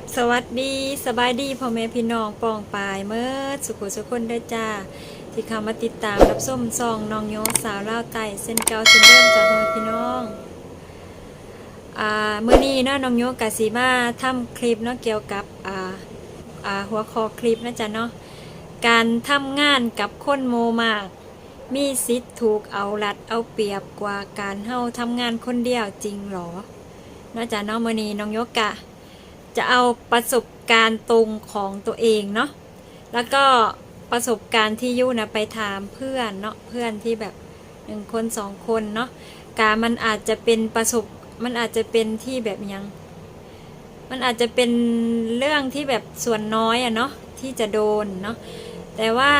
บสวัสดีสบายดีพ่อแม่พี่น้องปองปายเมื่อสุขุสุขคนได้จ้า ที่เข้ามาติดตามรับส้มซองน้องโยสาวเล่าไต่เส้นเกาเส้นเดิมจากพ่อแม่พี่น้องอ่าเมื่อนี้เนาะน้องโยกะสีมาทำคลิปเนาะเกี่ยวกับอ่าอ่าหัวข้อคลิปนะจ๊ะเนาะการทำงานกับคนโมมาก มีสิทธิ์ถูกเอารัดเอาเปรียบกว่าการเฮาทำงานคนเดียวจริงหรอนะจ๊ะเนาะมื่อนี้น้องโยกะ จะเอาประสบการณ์ตรงของตัวเองเนาะแล้วก็ประสบการณ์ที่ยุนะไปถามเพื่อนเนาะเพื่อนที่แบบหนึ่งคนสองคนเนาะการมันอาจจะเป็นประสบมันอาจจะเป็นที่แบบยัง มันอาจจะเป็นเรื่องที่แบบส่วนน้อยอะเนาะที่จะโดนเนาะแต่ว่า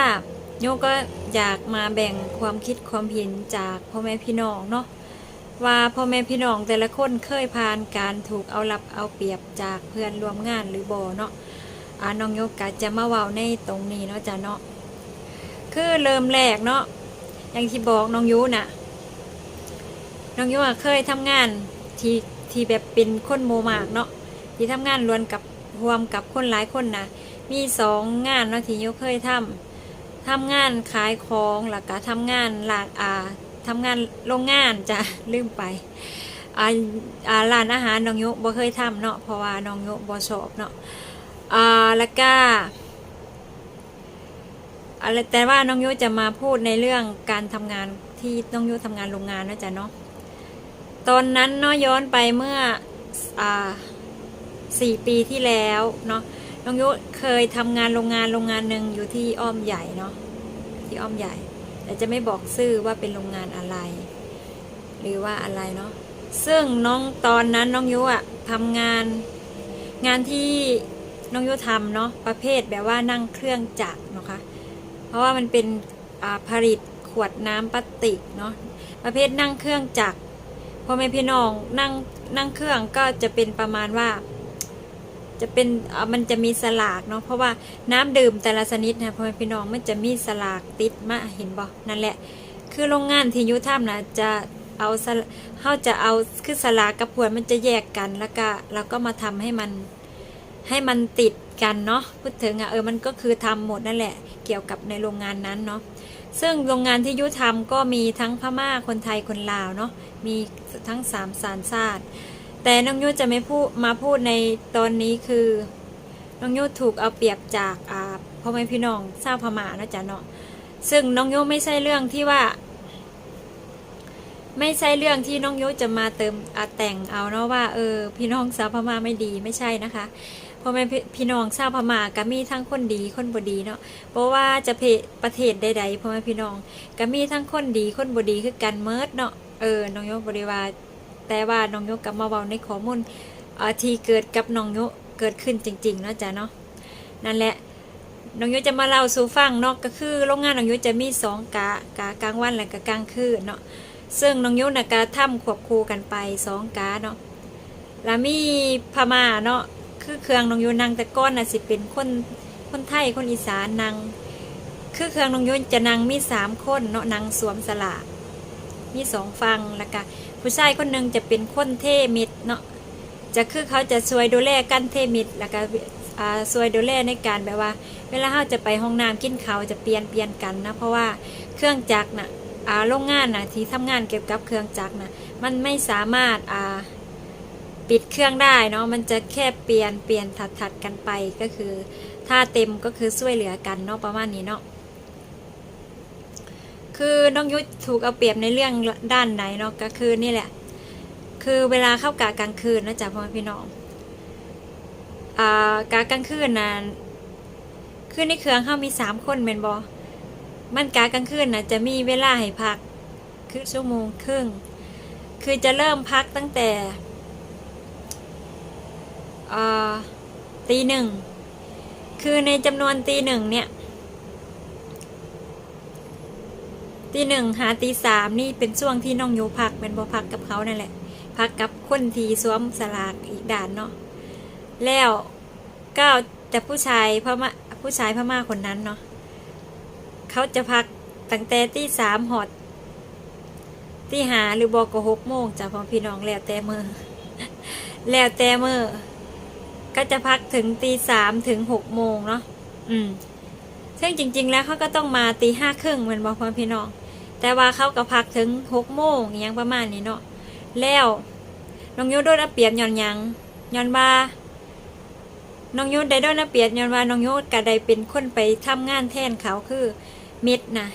โยก็อยากมาแบ่งความคิดความเห็นจากพ่อแม่พี่น้องเนาะ ว่าพ่อแม่พี่น้องแต่ละคนเคยผ่านการถูกเอารับเอาเปรียบจากเพื่อนร่วมงานหรือบ่เนาะอ่าน้องยกกะจะมาเว้าในตรงนี้เนาะจ้ะเนาะคือเริ่มแรกเนาะอย่างที่บอกน้องยุน่ะ น้องยุอะเคยทำงานที่ที่แบบเป็นคนโมมากเนาะที่ทำงานรวมกับรวมกับคนหลายคนนะมีสองงานเนาะที่ยุเคยทำทำงานขายของแล้วก็ทำงานหลากอา ทำงานโรงงานจะลืมไปร้านอาหารน้องยุบ่เคยทำเนาะเพราะว่าน้องยุบ่ชอบเนาะแล้วก็อะไรแต่ว่าน้องยุจะมาพูดในเรื่องการทำงานที่น้องยุทำงานโรงงานนะจ๊ะเนาะตอนนั้นเนาะย้อนไปเมื่ออ่าสี่ปีที่แล้วเนาะน้องยุเคยทำงานโรงงานโรงงานหนึ่งอยู่ที่อ้อมใหญ่เนาะที่อ้อมใหญ่ แต่จะไม่บอกชื่อว่าเป็นโรงงานอะไร หรือว่าอะไรเนาะซึ่งน้องตอนนั้นน้องยุอะทำงาน งานที่น้องยุทำเนาะประเภทแบบว่านั่งเครื่องจักรเนาะคะ เพราะว่ามันเป็นผลิตขวดน้ำพลาสติกเนาะประเภทนั่งเครื่องจักรพอแม่พี่น้องนั่งนั่งเครื่องก็จะเป็นประมาณว่า จะเป็นมันจะมีสลากเนาะเพราะว่าน้ำดื่มแต่ละชนิดนะพ่อแม่พี่น้องมันจะมีสลากติดมาเห็นบ่นั่นแหละ คือโรงงานที่ยุทำนะจะเอาเขาจะเอาคือสลากกับขวดมันจะแยกกันแล้วก็เราก็มาทำให้มันให้มันติดกันเนาะพูดถึงอะเออมันก็คือทำหมดนั่นแหละ เกี่ยวกับในโรงงานนั้นเนาะซึ่งโรงงานที่ยุทำก็มีทั้งพม่าคนไทยคนลาวเนาะมีทั้งสามสารชาติ แต่น้องยุจะไม่พูดมาพูดในตอนนี้คือน้องยุถูกเอาเปรียบจากอ่าพ่อแม่พี่น้องชาพม่านะจ๊ะเนาะซึ่งน้องยุไม่ใช่เรื่องที่ว่า ไม่ใช่เรื่องที่น้องยุจะมาเติมอาแต่งเอาเนาะว่าเออพี่น้องชาพม่าไม่ดีไม่ใช่นะคะพราะแม่พี่น้องชาวพม่าก็มีทั้งคนดีคนบดีเนาะ เพราะว่าจะเพประเทศใดๆพ่อแม่พี่น้องก็มีทั้งคนดีคนบดีคือกันเมิดเนาะ เออ น้องยุบริวา แต่ว่าน้องยกกับมาเว้าในข้อมูลที่เกิดกับน้องยกเกิดขึ้นจริงๆเนาะจ้ะเนาะนั่นแหละน้องยกจะมาเล่าสู่ฟังเนาะก็คือโรงงานน้องยกจะมีสองกะกะกลางวันและกะกลางคืนเนาะซึ่งน้องยกน่ะก็ทำควบคู่กันไปสองกะเนาะแล้วมีพม่าเนาะคือเครื่องน้องยกนางต่ก้อนน่ะสิเป็นคนคนไทยคนอีสานนางคือเครื่องน้องยกจะนางมีสามคนเนาะนางสวมสลาก มีสองฟังแล้วก็ผู้ชายคนหนึ่งจะเป็นคนเทมิดเนาะจะคือเขาจะช่วยดูแลกันเทมิดแล้วก็อ่าช่วยดูแลในการแบบว่า เวลาเขาจะไปห้องน้ำกินเขาวจะเปลี่ยนเปลี่ยนกันนะเพราะว่าเครื่องจักรน่ะอ่าโรงงานน่ะที่ทำงานเกี่ยวกับเครื่องจักรน่ะมันไม่สามารถอ่าปิดเครื่องได้เนาะมันจะแค่เปลี่ยนเปลี่ยนถัดถัดกันไปก็คือ ถ้าเต็มก็คือช่วยเหลือกันเนาะประมาณนี้เนาะ คือน้องยุทธถูกเอาเปรียบในเรื่องด้านไหนเนาะก็คือนี่แหละ คือเวลาเข้ากะกลางคืนนะจ๊ะพ่อพี่น้องอ่ากะกลางคืนนะคือในเครื่องเขามีสามคนเมนบอมันกะกลางคืนนะจะมีเวลาให้พัก คือชั่วโมงครึ่ง คือจะเริ่มพักตั้งแต่อ่าตีหนึ่ง คือในจำนวนตีหนึ่งเนี่ย ตีหนึ่งหาตีสามนี่เป็นช่วงที่น้องโยพักเป็นบ่พักกับเขานั่นแหละ พักกับคนทีสวมสลากอีกด่านเนาะแล้วก้าวแต่ผู้ชายพม่าผู้ชายพม่าคนนั้นเนาะเขาจะพักตั้งแต่ตีสามหอดตีหาหรือบอกก็หกโมงจากพ่อพี่น้องแล้วแต่มือแล้วแต่มือก็จะพักถึงตีสามถึงหกโมงเนาะอืม ซึ่งจริง ๆ แล้วเขาก็ต้องมาตีห้าครึ่งเหมือนบอกพ่อพี่น้อง แต่ว่าเขาก็พักถึงหกโมงอหยังประมาณนี้เนาะ แล้วน้องยุโดนเอาเปรียบย้อนยังย้อนว่าน้องยุได้โดนเอาเปรียบย้อนว่าน้องยุก็ได้เป็นคนไปทำงานแทนเขาคือมิดนะ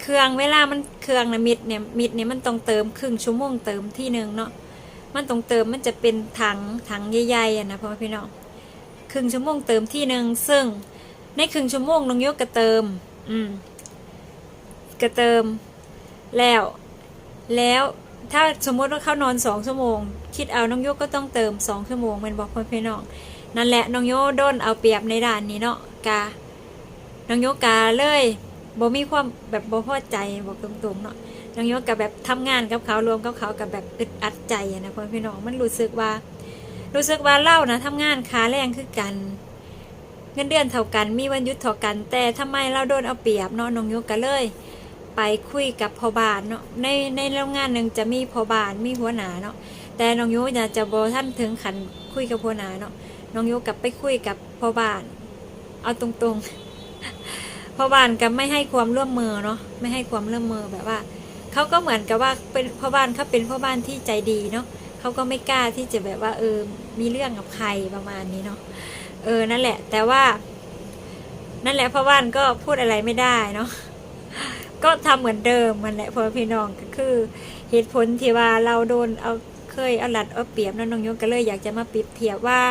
เครื่องเวลามันเครื่องนะมิดเนี่ยมิดเนี่ยมันต้องเติมครึ่งชั่วโมงเติมที่หนึ่งเนาะมันต้องเติมมันจะเป็นถังถังใหญ่ๆนะพ่อพี่น้องครึ่งชั่วโมงเติมที่หนึ่งซึ่ง ในครึ่งชั่วโมงน้องโยกกระเติม อืม กระเติม แล้ว แล้วถ้าสมมติว่าเขานอนสองชั่วโมง คิดเอาน้องโยกก็ต้องเติมสองชั่วโมงแมันบอกพ่อพี่น้องนั่นแหละน้องโยโดนเอาเปรียบในด่านนี้เนาะกาน้องโยกาเลยบ่มีความแบบบ่พอใจบอกตรงๆเนาะน้องโยกกับแบบทำงานกับเขารวมกับเขากับแบบอึดอัดใจอะนะพ่อพี่น้องมันรู้สึกว่า รู้สึกว่าเล่านะทำงานขาแรงคือกัน เงินเดือนเท่ากันมีวันหยุดเท่ากัน แต่ทำไมเราโดนเอาเปรียบเนาะน้องยกก็เลย ไปคุยกับพอบานเนาะในในโรงงานหนึ่งจะมีพอบานมีหัวหน้าเนาะแต่น้องยกอยากจะบอท่านถึงขันคุยกับหัวหน้าเนาะน้องยกกลับไปคุยกับพอบาน เอาตรงๆพอบานกับไม่ให้ความร่วมมือเนาะไม่ให้ความร่วมมือแบบว่าเขาก็เหมือนกับว่าเป็นพ่อบ้านเขาเป็นพ่อบ้านที่ใจดีเนาะ เขาก็ไม่กล้าที่จะแบบว่าเออมีเรื่องกับใครประมาณนี้เนาะเออนั่นแหละ แต่ว่า นั่นแหละเพราะว่านก็พูดอะไรไม่ได้เนาะก็ทำเหมือนเดิมมันแหละพอพี่น้องก็คือ เหตุผลที่ว่าเราโดนเอาเคยเอาหลัดเอาเปรียบน้องน้องยกก็เลยอยากจะมาปรียบเทียบว่า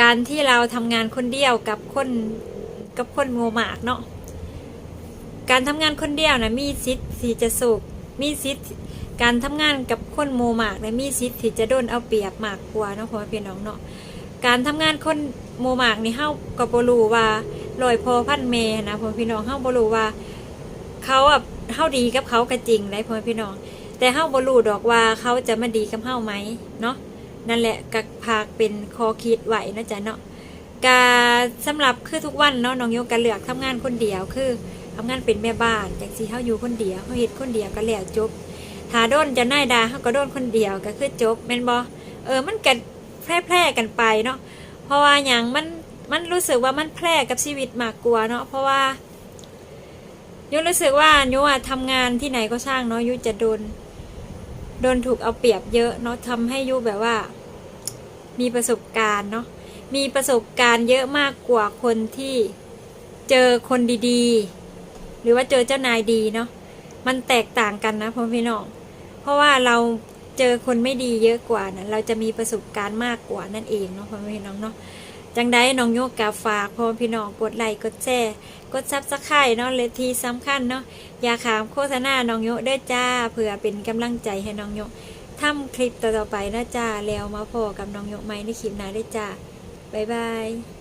การที่เราทำงานคนเดียวกับคนกับคนโงหมากเนาะการทำงานคนเดียวนะมีสิทธิ์ที่จะสุขมีสิทธิ์ การทำงานกับคนโมมากนะมีสิทธิ์ที่จะโดนเอาเปรียบมากกว่าเนาะพ่อพี่น้องเนาะการทำงานคนโมมากนี่เฮาก็บ่รู้ว่าลอยพอพันเมนะพ่อพี่น้องเฮาบ่รู้ว่า เขาอะเฮาดีกับเขาก็จริงได้พ่อพี่น้อง แต่เฮาบ่รู้ดอกว่าเขาจะมาดีกับเฮาไหมเนาะนั่นแหละก็พากเป็นคอคิดไหวนะจ๊ะเนาะกาสำหรับคือทุกวันเนาะน้องโยกก็เลือกทำงานคนเดียวคือทำงานเป็นแม่บ้านจังสิเฮาอยู่คนเดียวเฮาเฮ็ดคนเดียวก็แล้วจบ ถ้าโดนจะนายดาเขาก็โดนคนเดียวก็คือจบแม่นบอเออมันกันแพร่แพร่กันไปเนาะเพราะว่าอย่างมันมันรู้สึกว่ามันแพร่กับชีวิตมากกว่าเนาะเพราะว่ายุรู้สึกว่ายุอะทำงานที่ไหนก็ช่างเนาะยุจะโดนโดนถูกเอาเปรียบเยอะเนาะทำให้ยุแบบว่า มีประสบการณ์เนาะมีประสบการณ์เยอะมากกว่าคนที่เจอคนดีๆ หรือว่าเจอเจ้านายดีเนาะมันแตกต่างกันนะพ่อพี่น้อง เพราะว่าเราเจอคนไม่ดีเยอะกว่านะเราจะมีประสบการณ์มากกว่านั่นเองเนาะพ่อพี่น้องเนาะจังได้น้องโยกกาฝากพ่อพี่น้องกดไลค์กดแชร์กดซับสไครต์เนาะเลยทีสำคัญเนาะอย่าขามโฆษณาน้องโยกเด้อจ้าเผื่อเป็นกำลังใจให้น้องโยกทำคลิปต่อๆไปนะจ้าแล้วมาพอกับน้องโยกใหม่ในคลิปหน้าได้จ้าบ๊ายบาย